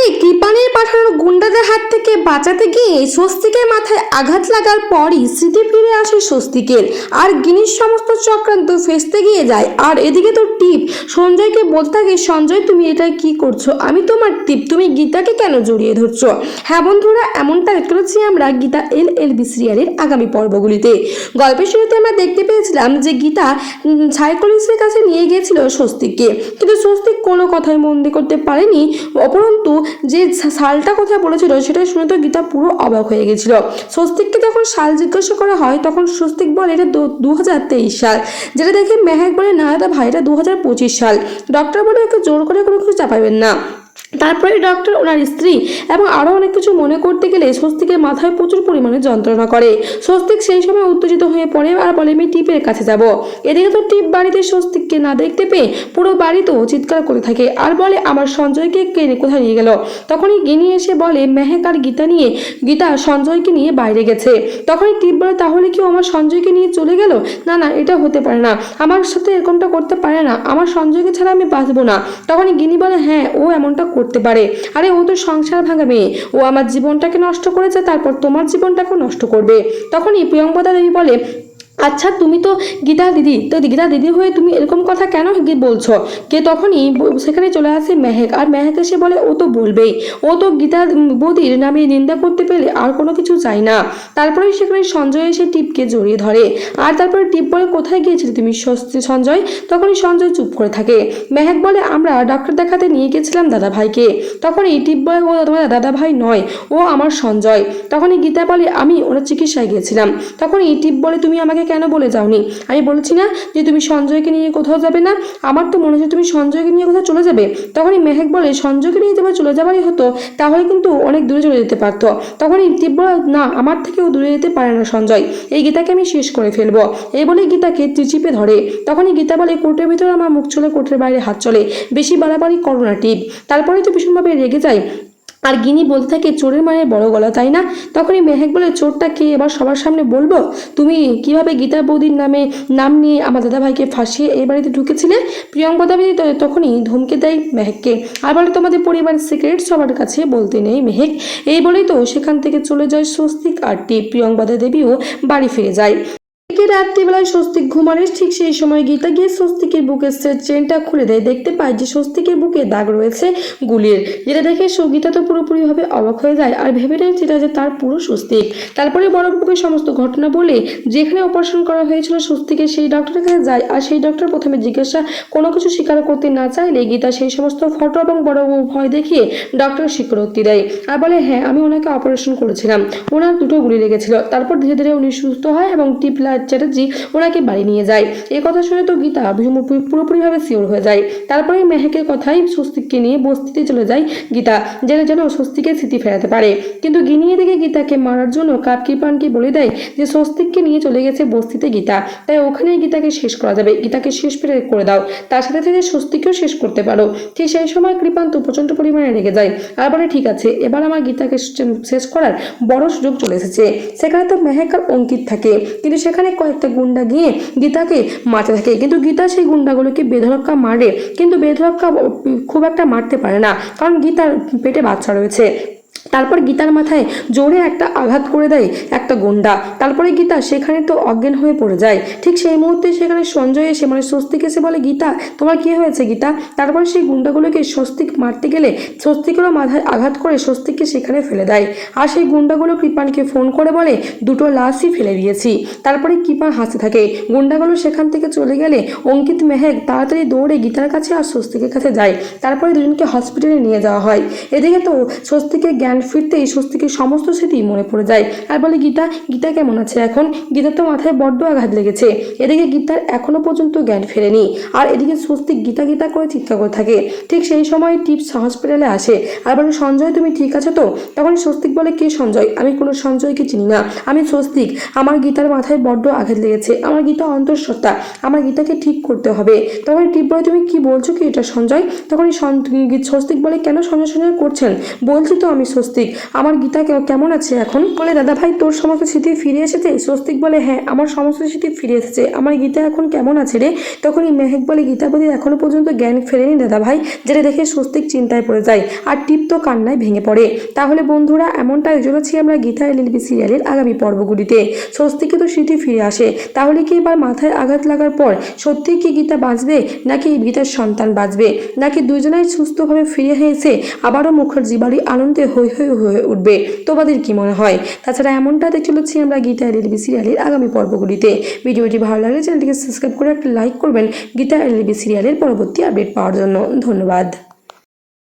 গীতাকে কৃপানের পাঠানো গুন্ডাদের হাত থেকে বাঁচাতে গিয়ে স্বস্তিকের মাথায় আঘাত লাগার পরই স্মৃতি ফিরে আসে স্বস্তিকের। আর গিনির সমস্ত চক্রান্ত ফেসতে গিয়ে যায়। আর এদিকে তো টিপ, সঞ্জয়কে বলতে থাকে, সঞ্জয়, তুমি এটা কি করছ? আমি তোমার টিপ, তুমি গীতাকে কেন জড়িয়ে ধরছো? হ্যাঁ বন্ধুরা, এমনটা করেছি আমরা গীতা এল এল বি সিরিয়ালের আগামী পর্বগুলিতে। গল্পের শুরুতে আমরা দেখতে পেয়েছিলাম যে গীতা সাইকোলজিস্টের কাছে নিয়ে গিয়েছিল স্বস্তিককে। কিন্তু স্বস্তিক কোনো কথাই মন করতে পারেনি, অপরন্তু যে সালটা কথা বলেছিল সেটা শুনে তো গীতা পুরো অবাক হয়ে গেছিল। স্বস্তিককে যখন সাল জিজ্ঞাসা করা হয়, তখন স্বস্তিক বলে, এটা দু হাজার তেইশ সাল। যেটা দেখে মেহেক বলে, না, এটা ভাইটা দু হাজার পঁচিশ সাল। ডক্টর বলে, ওকে জোর করে কোনো কিছু চাপাবেন না। তারপরে ডক্টর ওনার স্ত্রী এবং আরও অনেক কিছু মনে করতে গেলে স্বস্তিকের মাথায় প্রচুর পরিমাণে যন্ত্রণা করে। স্বস্তিক সেই সময় উত্তেজিত হয়ে পড়ে আর বলে, আমি টিপের কাছে যাব। এদিকে তো টিপ বাড়িতে স্বস্তিককে না দেখতে পেয়ে পুরো বাড়িতেও চিৎকার করে থাকে আর বলে, আমার সঞ্জয়কে কে কোথায় নিয়ে গেল? তখনই গিনি এসে বলে, মেহেক আর গীতা নিয়ে, গীতা সঞ্জয়কে নিয়ে বাইরে গেছে। তখনই টিপ বলে, তাহলে কি আমার সঞ্জয়কে নিয়ে চলে গেল? না না, এটা হতে পারে না। আমার সাথে এরকমটা করতে পারে না। আমার সঞ্জয়কে ছাড়া আমি বাঁচবো না। তখনই গিনি বলে হ্যাঁ ও এমনটা করতে পারে। আরে, ও তো সংসার ভাঙা মেয়ে। ও আমার জীবনটাকে নষ্ট করেছে, তারপর তোমার জীবনটাকেও নষ্ট করবে। তখনই প্রিয়ঙ্কদা দেবী বলে আচ্ছা তুমি তো গীতা দিদি, তো গীতা দিদি হয়ে তুমি এরকম কথা কেন বলছো? কে তখনই সেখানে চলে আসে মেহেক, আর মেহেক এসে বলে, ও তো বলবেই। ও তো গীতা বৌদির নামে নিন্দা করতে পেলে আর কোনো কিছু চাই না। তারপরে সেখানে সঞ্জয় এসে টিপকে জড়িয়ে ধরে। আর তারপরে টিপ বলে, কোথায় গিয়েছিলে তুমি সঞ্জয়? তখনই সঞ্জয় চুপ করে থাকে। মেহেক বলে, আমরা ডাক্তার দেখাতে নিয়ে গেছিলাম দাদা ভাইকে তখনই টিপ বলে, ও তোমার দাদা ভাই নয়, ও আমার সঞ্জয়। তখনই গীতা বলে, আমি ওনার চিকিৎসায় গিয়েছিলাম। তখনই টিপ বলে, তুমি আমাকে কেন বলে যাওনি? আমি বলেছি না যে তুমি সঞ্জয়কে নিয়ে কোথাও যাবে না। আমার তো মনে হচ্ছে তুমি সঞ্জয়কে নিয়ে কোথাও চলে যাবে। তখনই মেহেক বলে, সঞ্জয়কে নিয়ে যাবার চলে যাবারই হতো, তাহলে কিন্তু অনেক দূরে চলে যেতে পারতো। তখনই বলে, না, আমার থেকেও দূরে যেতে পারে না সঞ্জয়। এই গীতাকে আমি শেষ করে ফেলব। এই বলে গীতাকে চিচিপে ধরে। তখনই গীতা বলে, কোর্টের ভিতরে আমার মুখ চলে, কোর্টের বাইরে হাত চলে। বেশি বাড়াবাড়ি করো না, টিপ। তারপরে তো ভীষণভাবে রেগে যায়। আর গিনি বলতে থাকে, চোরের মায়ের বড় গলা, তাই না? তখনই মেহেক বলে চোরটা কে এবার সবার সামনে বলব? তুমি কীভাবে গীতা বৌদির নামে নাম নিয়ে আমার দাদা ভাইকে ফাঁসিয়ে এই বাড়িতে ঢুকেছিলে? প্রিয়ঙ্কা দেবী তখনই ধমকে দেয় মেহেককে। আর বলে, তোমাদের পরিবারের সিক্রেট সবার কাছে বলতে নেই মেহেক। এই বলেই তো সেখান থেকে চলে যায় স্বস্তিক আর টি প্রিয়ঙ্কদা দেবীও বাড়ি ফিরে যায়। এদিকে রাত্রিবেলায় স্বস্তিক ঘুমালে ঠিক সেই সময় গীতা গিয়ে স্বস্তিকের বুকের চেনটা খুলে দেয়। দেখতে পায় যে স্বস্তিকের বুকে দাগ রয়েছে গুলির। যেটা দেখে সঙ্গীতা তো পুরোপুরিভাবে অবাক হয়ে যায় আর ভেবে নেয় সেটা যে তার পুরো স্বস্তিক। তারপরে বড় বুকের সমস্ত ঘটনা বলে যেখানে অপারেশন করা হয়েছিল স্বস্তিকের সেই ডক্টরের কাছে যায় আর সেই ডক্টর প্রথমে জিজ্ঞাসা, কোনো কিছু স্বীকার করতে না চাইলে গীতা সেই সমস্ত ফটো এবং বড় ভয় দেখিয়ে ডক্টর স্বীকারোক্তি দেয় আর বলে হ্যাঁ আমি ওনাকে অপারেশন করেছিলাম। ওনার দুটো গুলি লেগেছিল। তারপর ধীরে ধীরে উনি সুস্থ হয় এবং টিপলা চ্যাটার্জি ওনাকে বাড়ি নিয়ে যায়। এই কথা শুনে তো গীতা পুরোপুরিভাবে সিওর হয়ে যায়। তারপরে মেহেকের কথাই স্বস্তিককে নিয়ে বস্তিতে চলে যায় গীতা, যেন যেন স্বস্তিকের স্মৃতি ফেরাতে পারে। কিন্তু গিনিয়ে দিকে গীতাকে মারার জন্য কাপকিপানকে বলে দেয় যে, স্বস্তিককে নিয়ে চলে গেছে বস্তিতে গীতা। তাই ওখানেই গীতাকে শেষ করা যাবে। গীতাকে শেষ ফেরে করে দাও। তার সাথে সাথে স্বস্তিকেও শেষ করতে পারো। ঠিক সেই সময় কৃপান্ত প্রচণ্ড পরিমাণে রেগে যায়। আর বলে, ঠিক আছে, এবার আমার গীতাকে শেষ করার বড় সুযোগ চলে এসেছে। সেখানে তো মেহেক আর অঙ্কিত থাকে। কিন্তু সেখানে কয়েকটা গুন্ডা গিয়ে গীতাকে মারতে থাকে। কিন্তু গীতা সেই গুন্ডাগুলোকে বেধরক্কা মারে। কিন্তু বেধরক্কা খুব একটা মারতে পারে না। কারণ গীতার পেটে বাচ্চা রয়েছে। তারপর গীতার মাথায় জোরে একটা আঘাত করে দেয় একটা গুন্ডা। তারপরে গীতা সেখানে তো অজ্ঞান হয়ে পড়ে যায়। ঠিক সেই মুহূর্তে সেখানে সঞ্জয় এসে মানে স্বস্তিক এসে বলে, গীতা, তোমার কি হয়েছে গীতা? তারপরে সেই গুন্ডাগুলোকে স্বস্তিক মারতে গেলে স্বস্তিকেরও মাথায় আঘাত করে স্বস্তিককে সেখানে ফেলে দেয়। আর সেই গুন্ডাগুলো কৃপানকে ফোন করে বলে, দুটো লাশই ফেলে দিয়েছি। তারপরে কৃপান হাসতে থাকে। গুন্ডাগুলো সেখান থেকে চলে গেলে অঙ্কিত মেহেক তাড়াতাড়ি দৌড়ে গীতার কাছে আর স্বস্তিকের কাছে যায়। তারপরে দুজনকে হসপিটালে নিয়ে যাওয়া হয়। এদিকে তো স্বস্তিকের জ্ঞান ফিরতেই স্বস্তিকের সমস্ত স্মৃতি মনে পড়ে যায়। আর বলে, গীতা গীতা কেমন আছে এখন? গীতার তো মাথায় বড্ড আঘাত লেগেছে। এদিকে গীতার এখনও পর্যন্ত জ্ঞান ফেরেনি। আর এদিকে স্বস্তিক গীতা গীতা করে চিৎকার করে থাকে। ঠিক সেই সময় টিপস হসপিটালে আসে। আর বলে, সঞ্জয়, তুমি ঠিক আছো তো? তখন স্বস্তিক বলে, কে সঞ্জয়? আমি কোনো সঞ্জয়কে চিনি না। আমি স্বস্তিক। আমার গীতার মাথায় বড্ড আঘাত লেগেছে। আমার গীতা অন্তঃসত্ত্বা। আমার গীতাকে ঠিক করতে হবে। তখন টিপ বলে, তুমি কি বলছো কি এটা সঞ্জয়? তখন স্বস্তিক বলে, কেন সঞ্জয় সঞ্জয় করছেন? বলছি তো আমি স্বস্তিক। আমার গীতা কেমন আছে এখন? বলে, দাদা ভাই, তোর সমস্ত স্মৃতি ফিরে এসেছে? স্বস্তিক বলে হ্যাঁ আমার সমস্ত স্মৃতি ফিরে এসেছে। আমার গীতা এখন কেমন আছে রে? তখনই মেহেক বলে, গীতাপতি, এখনও পর্যন্ত জ্ঞান ফেরেনি দাদা ভাই, যেটা দেখে স্বস্তিক চিন্তায় পড়ে যায় আর টিপ তো কান্নায় ভেঙে পড়ে। তাহলে বন্ধুরা, এমনটাই চলেছি আমরা গীতা এলএলবি সিরিয়ালের আগামী পর্বগুলিতে। স্বস্তিকে তো স্মৃতি ফিরে আসে। তাহলে কি এবার মাথায় আঘাত লাগার পর সত্যি কি গীতা বাঁচবে? নাকি গীতার সন্তান বাঁচবে? নাকি দুজনাই সুস্থভাবে ফিরে এসে আবারও মুখার্জি বাড়ি আনন্দে হই হই হয়ে উঠবে। তোমাদের কি মনে হয়? তাছাড়া এমনটা দেখতে চলেছি আমরা গীতা এলএলবি সিরিয়ালের আগামী পর্বগুলিতে। ভিডিওটি ভালো লাগলে চ্যানেলটিকে সাবস্ক্রাইব করে একটা লাইক করবেন গীতা এলএলবি সিরিয়ালের পরবর্তী আপডেট পাওয়ার জন্য। ধন্যবাদ।